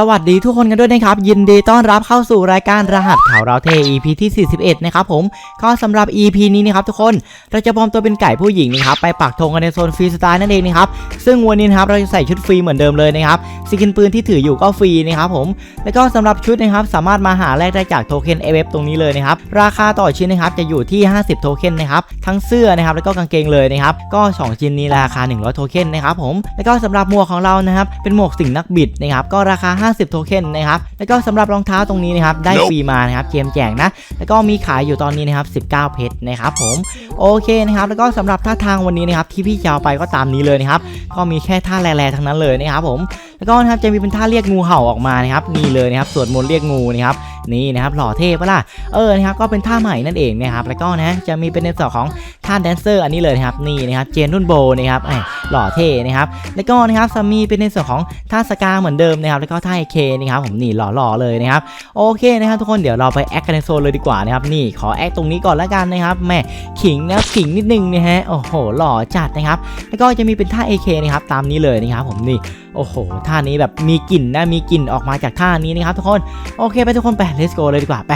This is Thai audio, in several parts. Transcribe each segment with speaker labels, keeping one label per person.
Speaker 1: สวัสดีทุกคนกันด้วยนะครับ ยินดีต้อนรับเข้าสู่รายการรหัสข่าวเราเท EP ที่ 41 นะครับผมก็สำหรับ EP นี้นะครับทุกคนเราจะปลอมตัวเป็นไก่ผู้หญิงนะครับไปปักธงกันในโซนฟรีสไตล์นั่นเองนะครับซึ่งวันนี้นะครับเราจะใส่ชุดฟรีเหมือนเดิมเลยนะครับสกินปืนที่ถืออยู่ก็ฟรีนะครับผมแล้วก็สำหรับชุดนะครับสามารถมาหาแลกได้จากโทเค็นเอเวตรงนี้เลยนะครับราคาต่อชิ้นนะครับจะอยู่ที่ 50 โทเค็นนะครับทั้งเสื้อนะครับแล้วก็กางเกงเลยนะครับก็สองชิ้นนี้ราคา 100 โทเค็นนะครับผมแล้วก็สำหรับหมวกของเรานะครับเป็นหมวกสิ่งนักบิดนะครับก็ราคา50 โทเค็นนะครับ แล้วก็สำหรับรองเท้าตรงนี้นะครับ ได้ฟรีมานะครับ เกมแจกนะ แล้วก็มีขายอยู่ตอนนี้นะครับ 19 เพชรนะครับผม โอเคนะครับ แล้วก็สำหรับท่าทางวันนี้นะครับ ที่พี่จะเอาไปก็ตามนี้เลยนะครับ ก็มีแค่ท่าแร่ๆทั้งนั้นเลยนะครับผม แล้วก็นะครับจะมีเป็นท่าเรียกงูเห่าออกมานะครับ นี่เลยนะครับ สวดมนต์เรียกงูนะครับ นี่นะครับหล่อเท่ปะล่ะเออนะครับก็เป็นท่าใหม่นั่นเองนะครับแล้วก็นะจะมีเป็นในส่วนของท่าแดนเซอร์อันนี้เลยนะครับนี่นะครับเจนรุ่นโบนะครับแหม่หล่อเท่นะครับแล้วก็นะครับจะมีเป็นในส่วนของท่าสกาเหมือนเดิมนะครับแล้วก็ท่าเอเคนะครับผมนี่หล่อๆเลยนะครับโอเคนะครับทุกคนเดี๋ยวเราไปแอคกันในโซนเลยดีกว่านะครับนี่ขอแอคตรงนี้ก่อนละกันนะครับแม่ขิงนะขิงนิดนึงนะฮะโอ้โหหล่อจัดนะครับแล้วก็จะมีเป็นท่า AK นะครับตามนี้เลยนะครับผมนี่ โอ้โหท่านี้แบบมีกลิ่นนะมีกลิ่นออกมาจากท่านี้นะครับทุกคนโอเคไปทุกคนไป let's go เลยดีกว่าไป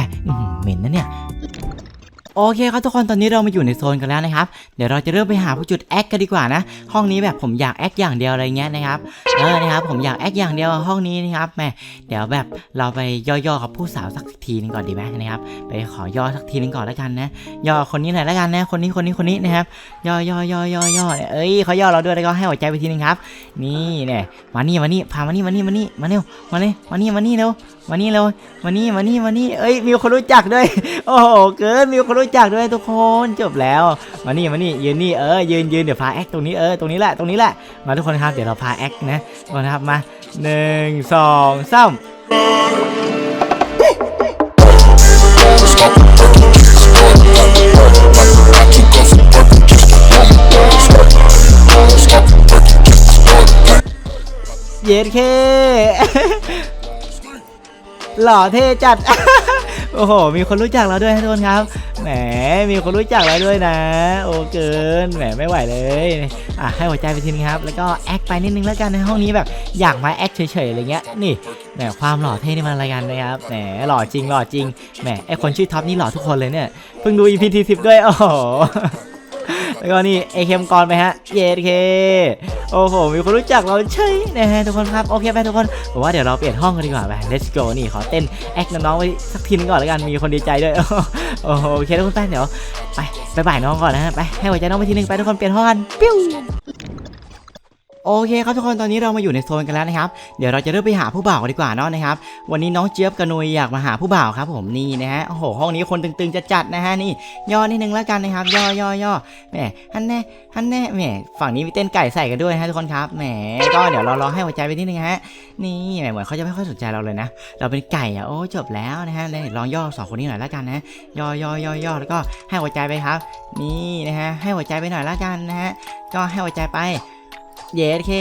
Speaker 1: เหม็นนะเนี่ย โอเคครับทุกคนตอนนี้เรามาอยู่ในโซนกันแล้วนะครับ เดี๋ยวเราจะเริ่มไปหาผู้จุดแอคกันดีกว่านะ ห้องนี้แบบผมอยากแอคอย่างเดียวอะไรเงี้ยนะครับเออนะครับผมอยากแอคอย่างเดียวห้องนี้นะครับแม่เดี๋ยวแบบเราไปย่อๆกับผู้สาวสักทีนึงก่อนดีไหมนะครับ ไปขอย่อสักทีนึงก่อนแล้วกันนะ ย่อคนนี้หน่อยแล้วกันนะคนนี้คนนี้คนนี้นะครับ ย่อย่อย่อย่อย่อเนี่ยเอ้ยเขาย่อเราด้วยแล้วก็ให้หัวใจไปทีนึงครับ นี่เนี่ยมานี่มานี่พามานี่มานี่มานี่มาเร็วมาเลยมานี่มานี่เร็วมานี่เร็วมานี่มานี่มานี่เอ้ยมีคนรู้จักด้วยโอ้โหเกินมีคนรู้จักด้วยทุกคนจบแล้ว มานี่มานี่ยืนนี่เออยืนยืนเดี๋ยวพาแอคตรงนี้เออตรงนี้แหละตรงนี้แหละมาทุกคนครับเดี๋ยวเราพาแอคนะทุกคนนครับมาหนึ่งสองสามเย็ดเคหล่อเท่จัด โอ้โห มีคนรู้จักเราด้วยทุกคนครับ แหม มีคนรู้จักเราด้วยนะ โอ้เกิน แหมไม่ไหวเลย อะให้หัวใจไปทีนึงครับ แล้วก็แอคไปนิดนึงแล้วกันในห้องนี้แบบอยากมาแอคเฉยๆอะไรเงี้ย นี่แหมความหล่อเท่นี่มันอะไรกันนะครับ แหมหล่อจริงหล่อจริง แหมไอคนชื่อท็อปนี่หล่อทุกคนเลยเนี่ย เพิ่งดู EP ที่10ด้วย โอ้โห แล้วก็นี่เอเคมกรไปฮะเยเคโอ้โห มีคนรู้จักเราใช่นะฮะทุกคนครับ โอเคไปทุกคนผมว่าเดี๋ยวเราเปลี่ยนห้องกันดีกว่าไป let's go นี่ขอเต้นแอคน้องๆไว้สักทีนึงก่อนแล้วกัน มีคนดีใจด้วย โอ้โห โอเคทุกคนไปเดี๋ยวไปไปบ่ายน้องก่อนนะฮะ ไปให้หัวใจน้องไปทีนึงไปทุกคนเปลี่ยนห้องกันปิ้ว โอเคครับทุกคนตอนนี้เรามาอยู่ในโซนกันแล้วนะครับ เดี๋ยวเราจะเริ่มไปหาผู้บ่าวกันดีกว่าเนาะนะครับ วันนี้น้องเจี๊ยบกับนุยอยากมาหาผู้บ่าวครับ ผมนี่นะฮะโอ้โหห้องนี้คนตึงๆจะจัดนะฮะนี่ย่อนิดนึงแล้วกันนะครับ ย่อย่อย่อแหมฮันแน่ฮันแน่แหมฝั่งนี้มีเต้นไก่ใส่กันด้วยนะฮะทุกคนครับแหมก็เดี๋ยวเรารอให้หัวใจไปนิดนึงฮะนี่แหมเหมือนเขาจะไม่ค่อยสนใจเราเลยนะ เราเป็นไก่อะโอ้จบแล้วนะฮะเลยลองย่อสองคนนี้หน่อยแล้วกันนะย่อย่อย่อย่อแล้วก็ให้หัวใจไปครับ นี่นะฮะให้หัวใจไปหน่อยแล้วกันนะฮะก็ให้หัวใจไป เยสเค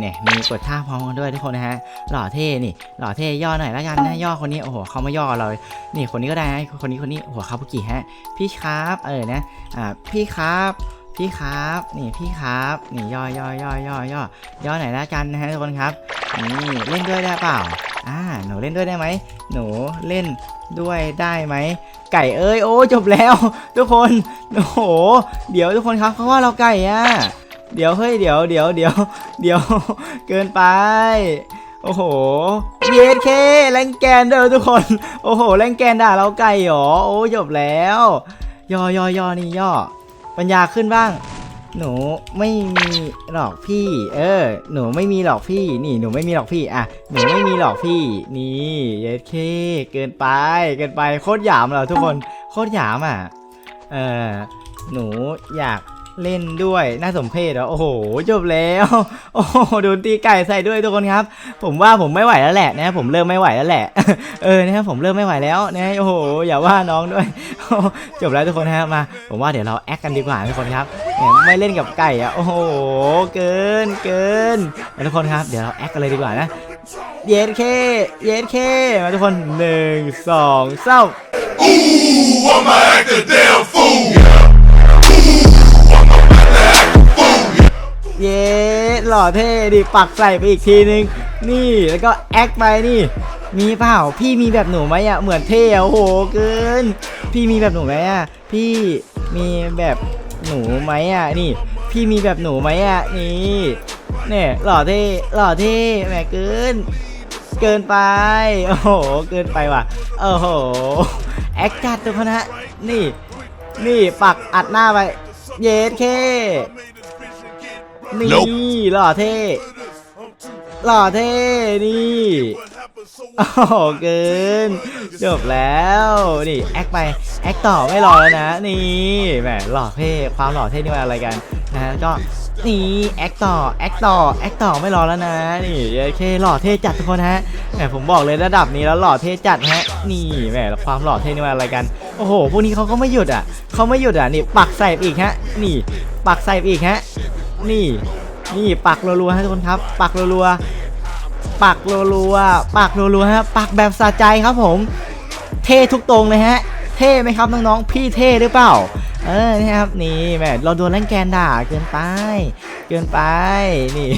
Speaker 1: เนี่ยมีกดท่าพร้อมกันด้วยทุกคนนะฮะหล่อเท่นี่หล่อเท่ย่อหน่อยล้วกันนะย่อคนนี้โอ้โหเขาไม่ย่อเลยนี่คนนี้ก็ได้นะคนนี้คนนี้หัวคาบุกิฮะพี่ครับเออนะอ่าพี่ครับพี่ครับนี่พี่ครับนี่ย่อย่อย่อย่อย่อย่อหน่อยล้วกันนะฮะทุกคนครับนี่เล่นด้วยได้เปล่าอ่าหนูเล่นด้วยได้ไหมหนูเล่นด้วยได้ไหมไก่เอ้ยโอ้จบแล้ว ทุกคนโอ้โหเดี๋ยวทุกคนครับเขาว่าเราไก่อะ เดี๋ยวเฮ้ยเดี๋ยวเดี๋ยวเดี๋ยวเดี๋ยวเกินไป โอ้โหเยสเคแรงแกนเด้อทุกคน โอ้โหแรงแกนด่าเราไก่หรอโอ้จบแล้ว ยอยอยอนี่ย่อปัญญาขึ้นบ้าง หนูไม่มีหรอกพี่ เออ หนูไม่มีหรอกพี่ นี่หนูไม่มีหรอกพี่อะหนูไม่มีหรอกพี่ นี่เยสเคเกินไปเกินไปโคตรหยามเหรอทุกคนโคตรหยามอะเออหนูอยาก เล่นด้วยน่าสมเพชเหรอโอ้โหจบแล้วโอ้โหโดนตีไก่ใส่ด้วยทุกคนครับ ผมว่าผมไม่ไหวแล้วแหละนะผมเริ่มไม่ไหวแล้วแหละเออนะครับผมเริ่มไม่ไหวแล้วนะโอ้โหอย่าว่าน้องด้วยจบแล้วทุกคนนะครับมา ผมว่าเดี๋ยวเราแอคกันดีกว่าทุกคนครับไม่เล่นกับไก่อะโอ้โหเกินเกินทุกคนครับเดี๋ยวเราแอคกันเลยดีกว่านะเย็นเคเย็นเคมาทุกคนหนึ่งสองสาม
Speaker 2: Ooh, I'ma act a damn
Speaker 1: เย้หล่อเท่ดิปักใส่ไปอีกทีนึง นี่แล้วก็แอคไปนี่ มีเปล่าพี่มีแบบหนูไหมอะเหมือนเท่โอ้โหเกิน พี่มีแบบหนูไหมอะพี่มีแบบหนูไหมอะนี่ พี่มีแบบหนูไหมอะนี่เนี่ยหล่อเท่หล่อเท่แหมเกิน เกินไปโอ้โหเกินไปว่ะโอ้โหแอคจัดทุกคนฮะนี่ นี่ปักอัดหน้าไป เยสเค นี่
Speaker 2: Nope
Speaker 1: หล่อเท่หล่อเท่นี่โอ้โหเกินจบแล้วนี่แอคไปแอคต่อไม่รอแล้วนะนี่แหมหล่อเท่ความหล่อเท่นี่มันอะไรกันนะแล้วก็นี่แอคต่อแอคต่อแอคต่อไม่รอแล้วนะนี่โอเคหล่อเท่จัดทุกคนฮะแหมผมบอกเลยระดับนี้แล้วหล่อเท่จัดฮะนี่แหมความหล่อเท่นี่มันอะไรกันโอ้โหพวกนี้เขาก็ไม่หยุดอะเขาไม่หยุดอะนี่ปักใส่อีกฮะ นี่ ปักใส่อีกฮะ นี่ นี่ปักรัวๆฮะทุกคนครับ ปักรัวๆปักรัวๆปักรัวๆฮะปักแบบสะใจครับผม เท่ทุกตรงเลยฮะ เท่ไหมครับน้องๆ พี่เท่หรือเปล่า เออนี่ครับนี่แหมเราโดนเล่นแกนด่าเกินไป เกินไปนี่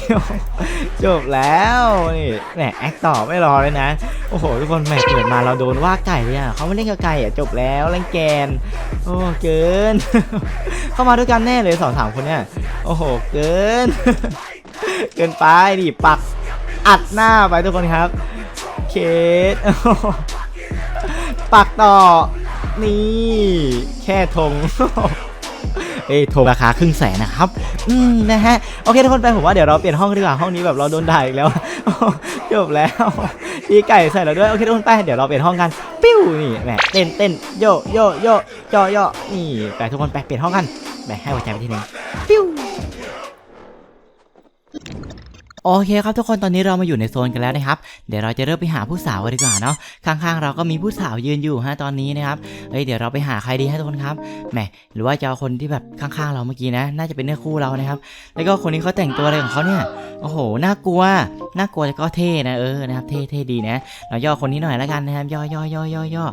Speaker 1: จบแล้วนี่แหมแอคต่อไม่รอเลยนะ โอ้โหทุกคนแหมเกิดมาเราโดนว่าไก่เลยอะเขาไม่เล่นกับไก่อะจบแล้วเล่นแกน โอ้เกิน เข้ามาด้วยกันแน่เลยสองสามคนเนี่ยโอ้โหเกิน เกินไปดิปักอัดหน้าไปทุกคนครับ เคสปักต่อ นี่ แค่ธงเอ้ยธงราคาครึ่งแสนนะครับ อืมนะฮะ โอเคทุกคนไปผมว่าเดี๋ยวเราเปลี่ยนห้องดีกว่า ห้องนี้แบบเราโดนด่าอีกแล้ว จบแล้วมีไก่ใส่เราด้วย โอเคทุกคนไป เดี๋ยวเราเปลี่ยนห้องกัน ปิ้วนี่แหมเต้นเต้นโยโยโยจอย่อนี่ไปทุกคนไปเปลี่ยนห้องกันแหมให้หัวใจไปทีหนึงปิ้ว โอเคครับทุกคนตอนนี้เรามาอยู่ในโซนกันแล้วนะครับเดี๋ยวเราจะเริ่มไปหาผู้สาวกันดีกว่าเนาะข้างๆ เราก็มีผู้สาวยืนอยู่ฮะตอนนี้นะครับเอ้ยเดี๋ยวเราไปหาใครดีฮะทุกคนครับแหมหรือว่าจะเอาคนที่แบบข้างๆ เราเมื่อกี้นะ น่าจะเป็นเนื้อคู่เรานะครับแล้วก็คนนี้เขาแต่งตัวอะไรของเขาเนี่ยโอ้โหน่ากลัวน่ากลัวแต่ก็เท่นะเออนะครับเท่เท่ดีนะ เราย่อคนนี้หน่อยแล้วกันนะครับย่อย่อย่อย่อย่อ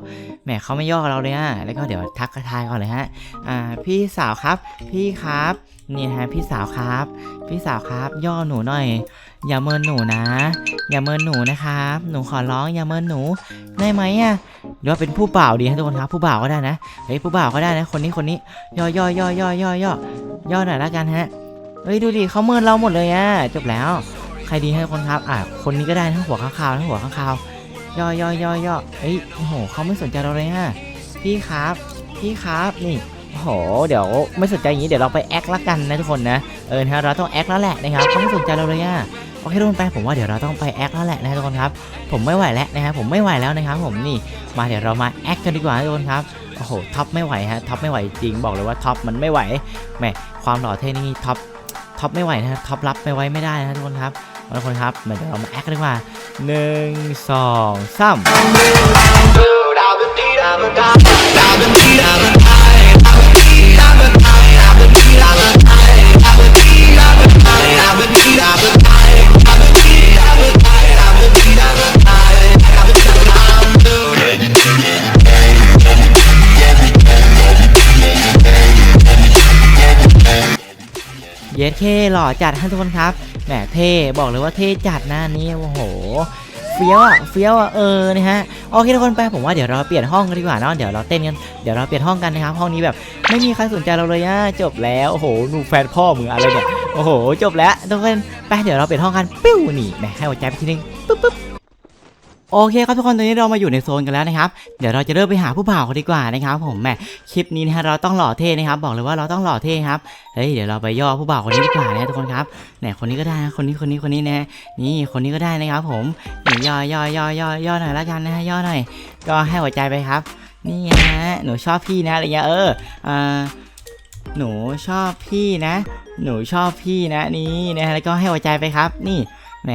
Speaker 1: แหมเขาไม่ย่อเราเลยอะแล้วก็เดี๋ยวทักทายก่อนเลยฮะอ่าพี่สาวครับพี่ครับ นี่ฮะพี่สาวครับ พี่สาวครับ ย่อหนูหน่อย อย่าเมินหนูนะ อย่าเมินหนูนะครับ หนูขอร้องอย่าเมินหนูได้ไหมอะหรือว่าเป็นผู้บ่าวดีฮะทุกคนครับ ผู้บ่าวก็ได้นะเฮ้ยผู้บ่าวก็ได้นะ คนนี้คนนี้ ย่อย่อย่อย่อย่อย่อย่อหน่อยละกันฮะเฮ้ยดูดิเขาเมินเราหมดเลยอะจบแล้ว ใครดีให้คนครับอะคนนี้ก็ได้ทั้งหัวข้างคาวทั้งหัวข้างคาวย่อย่อย่อย่อเฮ้ยโอ้โหเขาไม่สนใจเราเลยฮะพี่ครับ พี่ครับนี่ หเดี๋ยวไม่สนใจอย่างนี้เดี๋ยวเราไปแอคละกันนะทุกคนนะเออนะฮะเราต้องแอคแล้วแหละนะครับเขาไม่สนใจเราเลยอะโอเคทุกคนไปผมว่าเดี๋ยวเราต้องไปแอคแล้วแหละนะทุกคนครับผมไม่ไหวแล้วนะครับผมไม่ไหวแล้วนะครับผมนี่มาเดี๋ยวเรามาแอคกันดีกว่าทุกคนครับโอ้โหท็อปไม่ไหวฮะท็อปไม่ไหวจริงบอกเลยว่าท็อปมันไม่ไหวแหมความหล่อเท่นี่ท็อปท็อปไม่ไหวนะท็อปรับไม่ไหวไม่ได้นะทุกคนครับทุกคนครับมาเดี๋ยวเรามาแอคกันดีกว่าหนึ่งสองสาม เยสเคหล่อจัดท่านทุกคนครับ แหมเท่ บอกเลยว่าเท่จัดหน้านี้ โอ้โห เฟี้ยวอะเฟี้ยวอะเออนะฮะโอเคทุกคนไปผมว่าเดี๋ยวเราเปลี่ยนห้องกันดีกว่าเนาะเดี๋ยวเราเต้นกันเดี๋ยวเราเปลี่ยนห้องกันนะครับห้องนี้แบบไม่มีใครสนใจเราเลยอะจบแล้วโอ้โหหนูแฟนพ่อมึงอะไรเนี่ยโอ้โหจบแล้วทุกคนไปเดี๋ยวเราเปลี่ยนห้องกันปิ้วนี่แม่ให้หัวใจไปทีนึงปึ๊บปึ๊บ โอเคครับทุกคนตอนนี้เรามาอยู่ในโซนกันแล้วนะครับ เดี๋ยวเราจะเริ่มไปหาผู้บ่าวกันดีกว่านะครับผมแหมคลิปนี้นะฮะเราต้องหล่อเท่นะครับ บอกเลยว่าเราต้องหล่อเท่ครับเฮ้ยเดี๋ยวเราไปย่อผู้บ่าวคนนี้ดีกว่านะทุกคนครับเนี่ยคนนี้ก็ได้นะคนนี้คนนี้คนนี้นะนี่คนนี้ก็ได้นะครับ ผมนี่ย่อย่อย่อย่อย่อหน่อยละกันนะฮะย่อหน่อยก็ให้หัวใจไปครับ นี่ฮะหนูชอบพี่นะอะไรเงี้ยเอออ่าหนูชอบพี่นะ หนูชอบพี่นะนี่นะฮะแล้วก็ให้หัวใจไปครับ นี่ แหม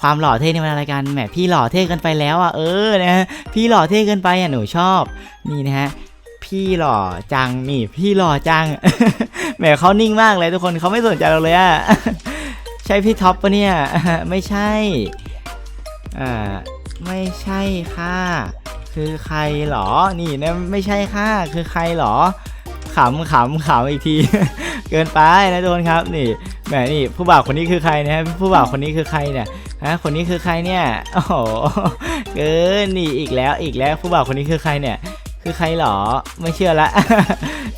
Speaker 1: ความหล่อเท่นี่มันอะไรกันแหมพี่หล่อเท่เกินไปแล้วอะเออนะฮะพี่หล่อเท่เกินไปอะหนูชอบนี่นะฮะพี่หล่อจังนี่พี่หล่อจังแหมเขานิ่งมากเลยทุกคนเขาไม่สนใจเราเลยอะใช่พี่ท็อปปะเนี่ยไม่ใช่อ่าไม่ใช่ค่ะคือใครหรอนี่นะไม่ใช่ค่ะคือใครหรอขำขำขำอีกที เกินไปนะทุกคนครับนี่ แหมนี่ผู้บ่าวคนนี้คือใครนะฮะผู้บ่าวคนนี้คือใครเนี่ยฮะคนนี้คือใครเนี่ยโอ้โหเกินนี่อีกแล้วอีกแล้วผู้บ่าวคนนี้คือใครเนี่ย คือใครหรอไม่เชื่อละ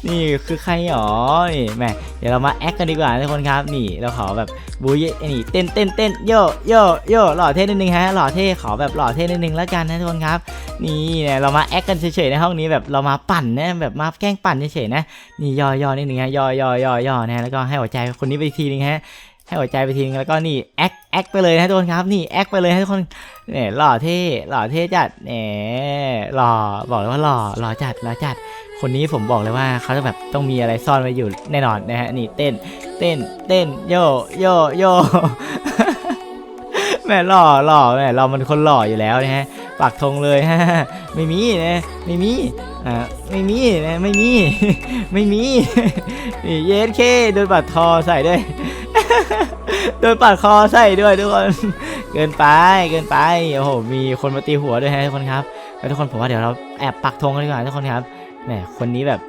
Speaker 1: นี่คือใครหรอนี่แม่เดี๋ยวเรามาแอคกันดีกว่าทุกคนครับ นี่เราขอแบบบูยนี่เต้นเต้นเต้นโยโยโยหล่อเท่นิดนึงฮะหล่อเท่ขอแบบหล่อเท่นิดนึงแล้วกันนะทุกคนครับ นี่เนี่ยเรามาแอคกันเฉยๆในห้องนี้แบบเรามาปั่นนะแบบมาแกล้งปั่นเฉยๆนะนี่ยอยอนิดนึงฮะยอยอยอยอนะแล้วก็ให้หัวใจคนนี้ไปทีนึงฮะ ให้หัวใจไปทีนึงแล้วก็นี่แอคแอคไปเลยนะทุกคนครับนี่แอคไปเลยนะทุกคนเนี่ยหล่อเท่หล่อเท่จัดแหมหล่อบอกเลยว่าหล่อหล่อจัดหล่อจัด คนนี้ผมบอกเลยว่าเขาจะแบบต้องมีอะไรซ่อนไว้อยู่แน่นอนนะฮะนี่เต้นเต้นเต้นโยโยโยแม่หล่อหล่อแม่เรามันคนหล่ออยู่แล้วนะฮะปักธงเลยฮะไม่มีนะไม่มี อ่าไม่มีนะไม่มีไม่มีนี่เยสเคโดนปัดคอใส่ด้วยโดนปัดคอใส่ด้วยทุกคนเกินไปเกินไปโอ้โหมีคนมาตีหัวด้วยฮะทุกคนครับแล้วทุกคนผมว่าเดี๋ยวเราแอบปักธงกันดีกว่าทุกคนครับแหมคนนี้แบบ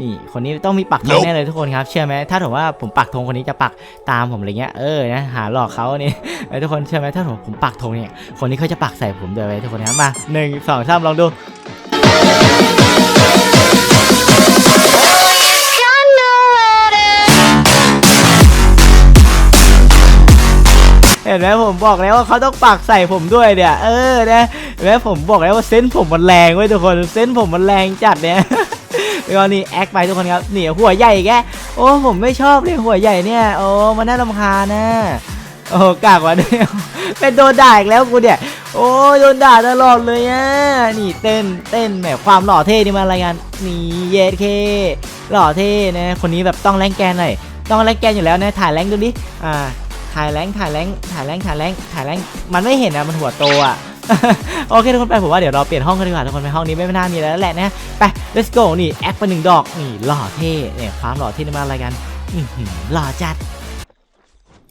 Speaker 1: นี่คนนี้ต้องมีปักธง
Speaker 2: Nope
Speaker 1: แน่เลยทุกคนครับเชื่อไหมถ้าถือว่าผมปักธงคนนี้จะปักตามผมอะไรเงี้ยเออนะหาหลอกเขานี่เออทุกคนเชื่อไหมถ้าผมผมปักธงเนี่ยคนนี้เขาจะปักใส่ผมด้วยไว้ทุกคนครับมาหนึ่งสองสามลองดู เห็นไหมผมบอกแล้วว่าเขาต้องปักใส่ผมด้วยเนี่ย เออนะเห็นไหมผมบอกแล้วว่าเซนผมมันแรงเว้ยทุกคนเซนผมมันแรงจัดเนี่ยแล้วก็นี่แอคไปทุกคนครับนี่หัวใหญ่แกโอ้ผมไม่ชอบเลยหัวใหญ่เนี่ยโอ้มันน่ารำคาญนะโอ้กากว่าเดียเป็นโดนด่าอีกแล้วกูเนี่ยโอ้โดนด่าตลอดเลยอะนี่เต้นเต้นแหมความหล่อเท่นี่มันอะไรกันนี่เยสเคหล่อเท่นะคนนี้แบบต้องแรงแกนหน่อยต้องแรงแกนอยู่แล้วนะถ่ายแรงดูดิอ่า ถ่ายแรงถ่ายแรงถ่ายแรงถ่ายแรงถ่ายแรงมันไม่เห็นอะมันหัวโตอะโอเคทุกคนไปผมว่าเดี๋ยวเราเปลี่ยนห้องกันดีกว่าทุกคนไปห้องนี้ไม่น่ามีอะไรแล้วแหละนะไป let's go นี่แอคไปหนึ่งดอกนี่หล่อเท่เนี่ยความหล่อเท่นี่มาอะไรกันหล่อจัด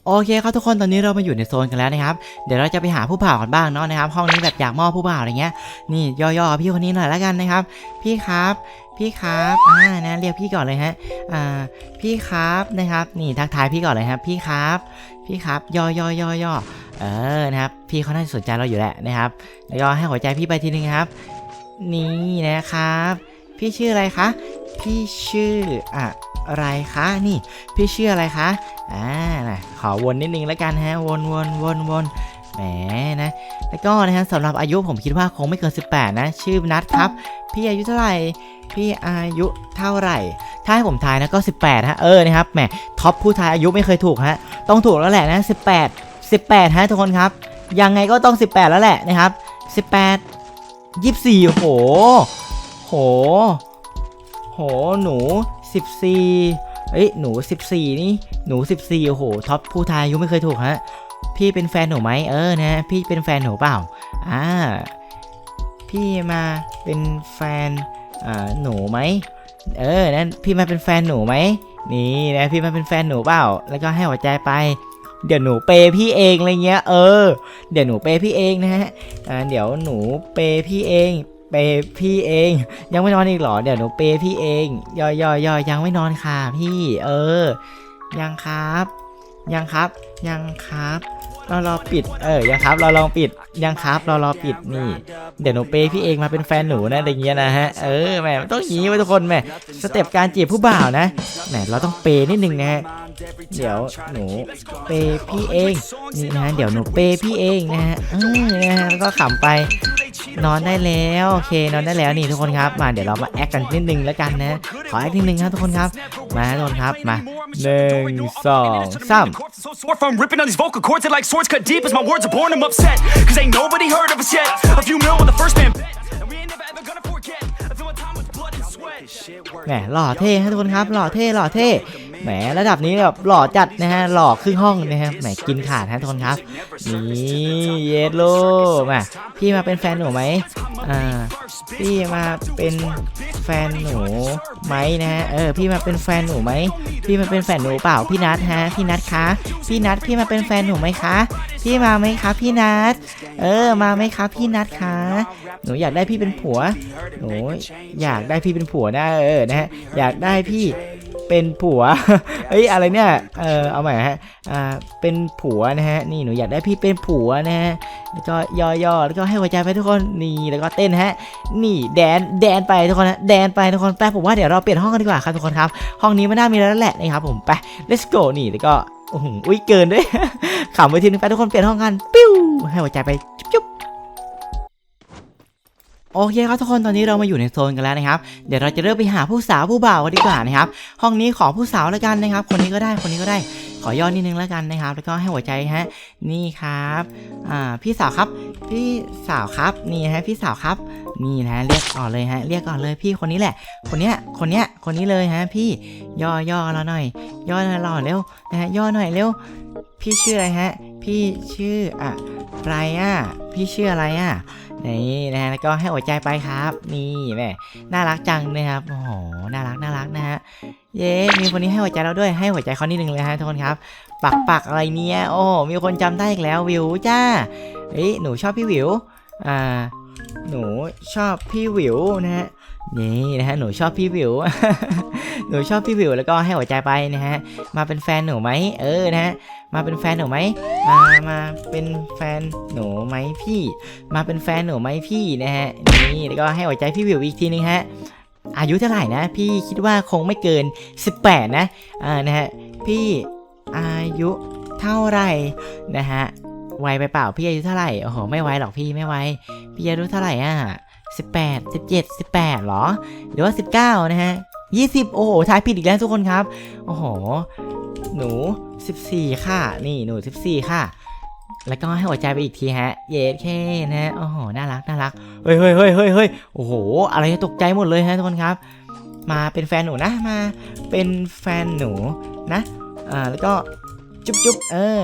Speaker 1: โอเคครับทุกคนตอนนี้เรามาอยู่ในโซนกันแล้วนะครับเดี๋ยวเราจะไปหาผู้บ่าวกันบ้างเนาะนะครับห้องนี้แบบอยากมอบผู้บ่าวอะไรเงี้ยนี่ย่อๆพี่คนนี้หน่อยแล้วกันนะครับ พี่ครับ พี่ครับอ่านะเรียกพี่ก่อนเลยฮะอ่าพี่ครับนะครับ นี่ทักทายพี่ก่อนเลยครับ พี่ครับ พี่ครับย่อย่อย่อย่อเออนะครับ พี่เขาน่าจะสนใจเราอยู่แหละนะครับ แล้วก็ให้หัวใจพี่ไปทีนึงครับ นี่นะครับ พี่ชื่ออะไรคะพี่ชื่ออะไรคะนี่ พี่ชื่ออะไรคะอ่านะขอวนนิดนึงแล้วกันฮะวนวนวนวน แหมนะแล้วก็นะฮะสำหรับอายุผมคิดว่าคงไม่เกิน 18 นะ ชื่อนัทครับ พี่อายุเท่าไหร่พี่อายุเท่าไหร่ ถ้าให้ผมทายนะก็ 18 ฮะ เออ นะครับ แหม ท็อปผู้ทายอายุไม่เคยถูกฮะ ต้องถูกแล้วแหละนะ 18 18 ฮะทุกคนครับ ยังไงก็ต้อง 18 แล้วแหละนะครับ 18 24 โห โห โห หนู 14 เอ้ย หนู 14 นี่ หนู 14โอ้โหท็อปผู้ทายอายุไม่เคยถูกฮะ พี่เป็นแฟนหนูไหมเออนะ พี่เป็นแฟนหนูเปล่าอ่าพี่มาเป็นแฟนอ่าหนูไหมเออนั่นพี่มาเป็นแฟนหนูไหมนี่นะพี่มาเป็นแฟนหนูเปล่า แล้วก็ให้หัวใจไป เดี๋ยวหนูเปย์พี่เองอะไรเงี้ย เออ เดี๋ยวหนูเปย์พี่เองนะฮะอ่าเดี๋ยวหนูเปย์พี่เองเปย์พี่เอง ยังไม่นอนอีกหรอเดี๋ยวหนูเปย์พี่เองยอยยอยยังไม่นอนค่ะพี่ เออ ยังครับ ยังครับ ยังครับ เรารอปิด เออยังครับ เราลองปิดยังครับเรารอปิดนี่ เดี๋ยวหนูเปย์พี่เองมาเป็นแฟนหนูนะอะไรเงี้ยนะฮะ เออแหมมันต้องอย่างนี้ไว้ทุกคนแหมสเต็ปการจีบผู้บ่าวนะแหมเราต้องเปย์นิดนึงนะฮะเดี๋ยวหนูเปย์พี่เองนี่นะฮะเดี๋ยวหนูเปย์พี่เองนะฮะเออนะฮะแล้วก็ขำไป นอนได้แล้วโอเคนอนได้แล้วนี่ทุกคนครับมาเดี๋ยวเรามาแอคกันนิดนึงแล้วกันนะขอแอคนิดนึงครับทุกคนครับมาทุกคนครับมาหนึ่งสองสาม
Speaker 3: So sore from ripping on these vocal cords, they like swords cut deep as my words are born. I'm upset, cause ain't nobody heard of us yet. A few mil with the first man bet, and we ain't never ever gonna forget. I fill my time with blood and sweat.
Speaker 1: แหมหล่อเท่ฮะทุกคนครับหล่อเท่หล่อเท่ แหมระดับนี้แบบหล่อจัดนะฮะหล่อครึ่งห้องนะฮะแหมกินขาดฮะทุกคนครับนี่เยสโลมาพี่มาเป็นแฟนหนูไหมอ่าพี่มาเป็นแฟนหนูไหมนะฮะเออพี่มาเป็นแฟนหนูไหมพี่มาเป็นแฟนหนูเปล่าพี่นัทฮะพี่นัทคะพี่นัทพี่มาเป็นแฟนหนูไหมคะพี่มาไหมคะพี่นัทเออมาไหมคะพี่นัทคะหนูอยากได้พี่เป็นผัวหนูอยากได้พี่เป็นผัวนะเออนะฮะอยากได้พี่ เป็นผัว เอ้ยอะไรเนี่ย เออเอาใหม่ฮะ อ่า เป็นผัวนะฮะ นี่หนูอยากได้พี่เป็นผัวนะฮะ แล้วก็ย่อๆ แล้วก็ให้หัวใจไปทุกคน นี่แล้วก็เต้นฮะ นี่แดนแดนไปทุกคนนะ แดนไปทุกคนไปผมว่าเดี๋ยวเราเปลี่ยนห้องกันดีกว่าครับทุกคนครับ ห้องนี้ไม่น่ามีแล้วแหละนะครับผม ไป let's go นี่แล้วก็อุ้ยเกินด้วยขำไปทีนึงไปทุกคนเปลี่ยนห้องกัน ปิ้วให้หัวใจไป โอเคครับทุกคนตอนนี้เรามาอยู่ในโซนกันแล้วนะครับ เดี๋ยวเราจะเริ่มไปหาผู้สาวผู้บ่าวกันดีกว่านะครับ ห้องนี้ขอผู้สาวแล้วกันนะครับ คนนี้ก็ได้คนนี้ก็ได้ขอย่อนิดนึงแล้วกันนะครับ แล้วก็ให้หัวใจฮะนี่ครับอ่าพี่สาวครับ พี่สาวครับนี่ฮะพี่สาวครับนี่นะเรียกก่อนเลยฮะเรียกก่อนเลยพี่คนนี้แหละ คนเนี้ยคนเนี้ยคนนี้เลยฮะพี่ย่อย่อเราหน่อย ย่อหน่อยรอเร็วนะฮะย่อหน่อยเร็ว พี่ชื่ออะไรฮะ พี่ชื่ออะไรอะพี่ชื่ออะไรอะ นี่นะฮะแล้วก็ให้หัวใจไปครับ นี่แม่น่ารักจังนะครับโอ้โหน่ารักน่ารักนะฮะเย้มีคนนี้ให้หัวใจเราด้วยให้หัวใจเขานิดนึงเลยฮะทุกคนครับ ปักปักอะไรเนี้ยโอ้มีคนจำได้อีกแล้ววิวจ้าเฮ้ยหนูชอบพี่วิวอ่าหนูชอบพี่วิวนะฮะ นี่นะฮะหนูชอบพี่วิว หนูชอบพี่วิวแล้วก็ให้หัวใจไปนะฮะ มาเป็นแฟนหนูไหมเออนะฮะ มาเป็นแฟนหนูไหมมามาเป็นแฟนหนูไหมพี่ มาเป็นแฟนหนูไหมพี่นะฮะนี่แล้วก็ให้หัวใจพี่วิวอีกทีนึงฮะอายุเท่าไหร่นะ พี่คิดว่าคงไม่เกิน 18 นะอ่านะฮะพี่อายุเท่าไหร่นะฮะไวไปเปล่าพี่อายุเท่าไหร่โอ้โหไม่ไวหรอกพี่ไม่ไวพี่อายุเท่าไหร่อะ สิบแปดสิบเจ็ดสิบแปดหรอ หรือว่าสิบเก้านะฮะยี่สิบโอ้โหทายผิดอีกแล้วทุกคนครับ โอ้โห หนูสิบสี่ค่ะ นี่หนูสิบสี่ค่ะ แล้วก็ให้หัวใจไปอีกทีฮะ เยสเคนะฮะ โอ้โห น่ารัก น่ารัก เฮ้ยเฮ้ยเฮ้ยเฮ้ยเฮ้ยโอ้โห อะไรตกใจหมดเลยฮะทุกคนครับ มาเป็นแฟนหนูนะ มาเป็นแฟนหนูนะ อ่า แล้วก็จุ๊บจุ๊บเออ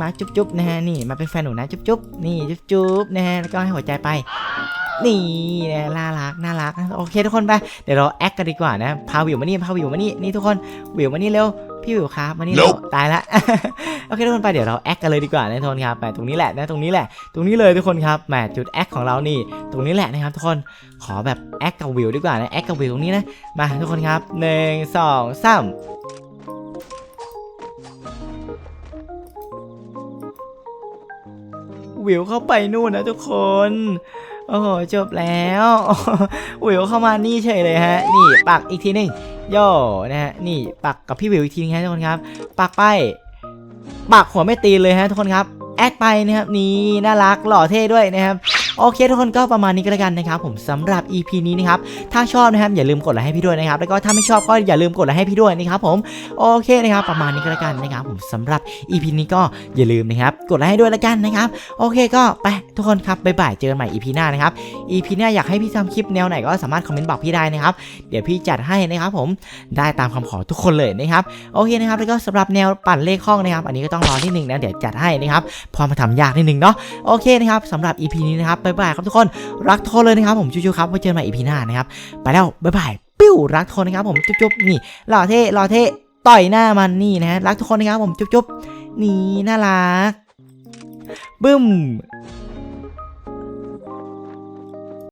Speaker 1: มาจุ๊บจุ๊บนะฮะนี่มาเป็นแฟนหนูนะจุ๊บจุ๊บนี่จุ๊บจุ๊บนะฮะแล้วก็ให้หัวใจไป นี่นะน่ารักน่ารักโอเคทุกคนไปเดี๋ยวเราแอคกันดีกว่านะพาวิวมานี่พาวิวมานี่นี่ทุกคนวิวมานี่เร็วพี่วิวครับมานี่เร็ว
Speaker 2: Nope
Speaker 1: ตายละโอเคทุกคนไปเดี๋ยวเราแอคกันเลยดีกว่านะทุกคนครับไปตรงนี้แหละนะตรงนี้แหละ ตรงนี้เลยทุกคนครับแหมจุดแอคของเรานี่ ตรงนี้แหละนะครับทุกคนขอแบบแอคกับวิวดีกว่านะแอคกับวิวตรงนี้นะมาทุกคนครับหนึ่งสองสามวิวเข้าไปนู่นนะทุกคน โอ้โหจบแล้ววิวเข้ามานี่เฉยเลยฮะ นี่ปักอีกทีหนึ่งโย่นะฮะนี่ปักกับพี่วิวอีกทีนึงฮะทุกคนครับ ปักไปปักหัวไม่ตีเลยฮะทุกคนครับ แอดไปนะครับนี่น่ารักหล่อเท่ด้วยนะครับ โอเคทุกคนก็ประมาณนี้ก็แล้วกันนะครับผมสำหรับ EP นี้นะครับถ้าชอบนะครับอย่าลืมกดไลค์ให้พี่ด้วยนะครับแล้วก็ถ้าไม่ชอบก็อย่าลืมกดไลค์ให้พี่ด้วยนะครับผมโอเคนะครับประมาณนี้ก็แล้วกันนะครับผมสำหรับ EP นี้ก็อย่าลืมนะครับกดไลค์ให้ด้วยแล้วกันนะครับโอเคก็ไปทุกคนครับบ๊ายบายเจอกันใหม่ EP หน้านะครับ EP หน้าอยากให้พี่ทำคลิปแนวไหนก็สามารถคอมเมนต์บอกพี่ได้นะครับ เดี๋ยวพี่จัดให้นะครับผมได้ตามคำขอทุกคนเลยนะครับโอเคนะครับแล้วก็สำหรับแนวปั่นเลขห้องนะครับ อันนี้ก็ต้องรอนิดนึงนะเดี๋ยวจัดให้นะครับพอมาทำยากนิดนึงเนาะโอเคนะครับสำหรับ EP นี้นะครับบ๊ายบายครับทุกคน รักทอนเลยนะครับผมชูๆครับไว้เจอกันใหม่อีพีหน้านะครับ ไปแล้วบ๊ายบาย ปิ้วรักทอนนะครับผมจุ๊บๆนี่หล่อเท่หล่อเท่ต่อยหน้ามันนี่นะฮะรักทุกคนนะครับผมจุ๊บๆนี่น่ารักบึ้ม